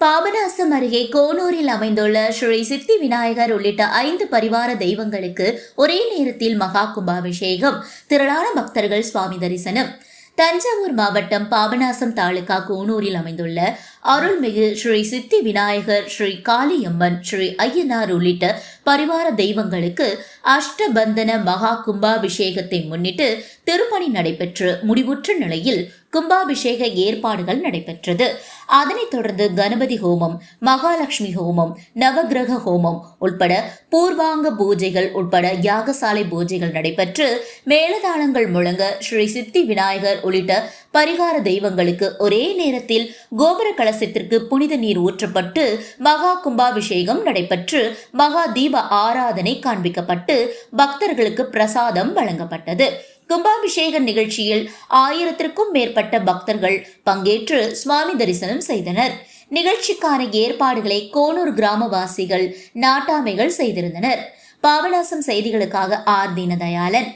பாபநாசம் அருகே கோனூரில் அமைந்துள்ள ஸ்ரீ சித்தி விநாயகர் உள்ளிட்ட ஐந்து பரிவார தெய்வங்களுக்கு ஒரே நேரத்தில் மகா கும்பாபிஷேகம். திரளான பக்தர்கள் சுவாமி தரிசனம். தஞ்சாவூர் மாவட்டம் பாபநாசம் தாலுகா கோனூரில் அமைந்துள்ள அருள்மிகு ஸ்ரீ சித்தி விநாயகர் ஸ்ரீ காளியம்மன் ஸ்ரீ ஐயனார் உள்ளிட்ட பரிவார தெய்வங்களுக்கு அஷ்டபந்தன மகா கும்பாபிஷேகத்தை முன்னிட்டு திருப்பணி நடைபெற்று முடிவுற்ற நிலையில் கும்பாபிஷேக ஏற்பாடுகள் நடைபெற்றது. அதனைத் தொடர்ந்து கணபதி ஹோமம் மகாலட்சுமி ஹோமம் நவகிரக ஹோமம் உட்பட பூர்வாங்க பூஜைகள் உட்பட யாகசாலை பூஜைகள் நடைபெற்று மேலதாளங்கள் முழங்க ஸ்ரீ சித்தி விநாயகர் உள்ளிட்ட பரிகார தெய்வங்களுக்கு ஒரே நேரத்தில் கோபுர கலசத்திற்கு புனித நீர் ஊற்றப்பட்டு மகா கும்பாபிஷேகம் நடைபெற்று மகா தீப ஆராதனை காண்பிக்கப்பட்டு பக்தர்களுக்கு பிரசாதம் வழங்கப்பட்டது. கும்பாபிஷேக நிகழ்ச்சியில் ஆயிரத்திற்கும் மேற்பட்ட பக்தர்கள் பங்கேற்று சுவாமி தரிசனம் செய்தனர். நிகழ்ச்சிக்கான ஏற்பாடுகளை கோனூர் கிராமவாசிகள் நாட்டாமைகள் செய்திருந்தனர். பாபநாசம் செய்திகளுக்காக ஆர். தீனதயாளன்.